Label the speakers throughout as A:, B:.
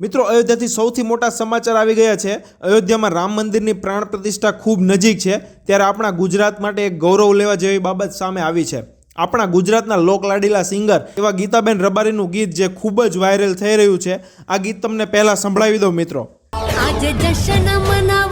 A: મિત્રો, અયોધ્યાથી સૌથી મોટા સમાચાર આવી ગયા છે. અયોધ્યામાં રામ મંદિરની પ્રાણ પ્રતિષ્ઠા ખૂબ નજીક છે. ત્યારે આપણા ગુજરાત માટે એક ગૌરવ લેવા જેવી બાબત સામે આવી છે. આપણા ગુજરાતના લોકલાડીલા સિંગર એવા ગીતાબેન રબારીનું ગીત જે ખૂબ જ વાયરલ થઈ રહ્યું છે, આ ગીત તમને પહેલાં સંભળાવી દઉં, મિત્રો.
B: આજે જશન મનાવ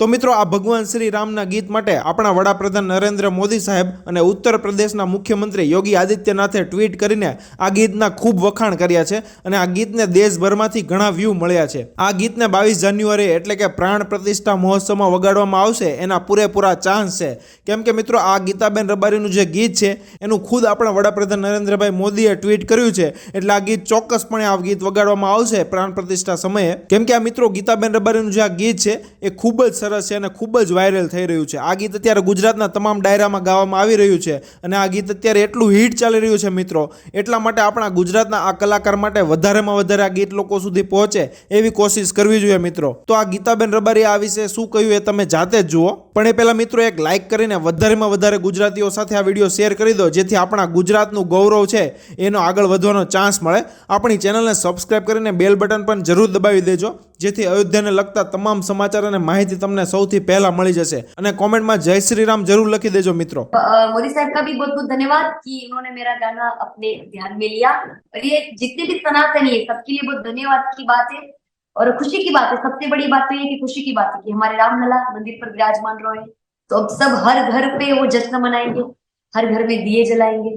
A: તો મિત્રો, આ ભગવાન શ્રી રામના ગીત માટે આપણા વડાપ્રધાન નરેન્દ્ર મોદી સાહેબ અને ઉત્તર પ્રદેશના મુખ્યમંત્રી યોગી આદિત્યનાથે ટ્વીટ કરીને આ ગીતના ખૂબ વખાણ કર્યા છે અને આ ગીતને દેશભરમાંથી ઘણા વ્યૂ મળ્યા છે. આ ગીતને બાવીસ જાન્યુઆરી એટલે કે પ્રાણ પ્રતિષ્ઠા મહોત્સવમાં વગાડવામાં આવશે એના પૂરેપૂરા ચાન્સ છે. કેમ કે મિત્રો, આ ગીતાબેન રબારીનું જે ગીત છે, એનું ખુદ આપણા વડાપ્રધાન નરેન્દ્રભાઈ મોદીએ ટ્વીટ કર્યું છે. એટલે આ ગીત ચોક્કસપણે આ ગીત વગાડવામાં આવશે પ્રાણ પ્રતિષ્ઠા સમયે. કેમ કે આ મિત્રો, ગીતાબેન રબારીનું જે આ ગીત છે, એ ખૂબ જ સરસ છે અને ખૂબ જ વાયરલ થઈ રહ્યું છે. આ ગીત અત્યારે ગુજરાતના તમામ ડાયરામાં ગાવામાં આવી રહ્યું છે અને આ ગીત અત્યારે એટલું હિટ ચાલી રહ્યું છે મિત્રો. એટલા માટે આપણા ગુજરાતના આ કલાકાર માટે વધારેમાં વધારે આ ગીત લોકો સુધી પહોંચે એવી કોશિશ કરવી જોઈએ મિત્રો. તો આ ગીતાબેન રબારી આ વિશે શું કહ્યું એ તમે જાતે જ જુઓ. પણ એ પહેલાં મિત્રો એક લાઇક કરીને વધારેમાં વધારે ગુજરાતીઓ સાથે આ વિડીયો શેર કરી દો જેથી આપણા ગુજરાતનું ગૌરવ છે એનો આગળ વધવાનો ચાન્સ મળે આપણી ચેનલને સબસ્ક્રાઇબ કરીને બેલ બટન પણ જરૂર દબાવી દેજો જેથી અયોધ્યાને લગતા તમામ સમાચાર અને માહિતી તમને સૌથી પહેલા મળી જશે અને કોમેન્ટમાં જય શ્રી રામ જરૂર લખી દેજો મિત્રો
C: अ, मोदी साहब का भी बहुत बहुत धन्यवाद कि उन्होंने मेरा गाना अपने ध्यान में लिया और ये जितने भी सनातनी है सबके लिए बहुत धन्यवाद की बात है और खुशी की बात है सबसे बड़ी बात तो ये कि खुशी की बात है कि हमारे रामलला मंदिर पर विराजमान रहे तो अब सब हर घर पे वो जश्न मनाएंगे हर घर में दिए जलाएंगे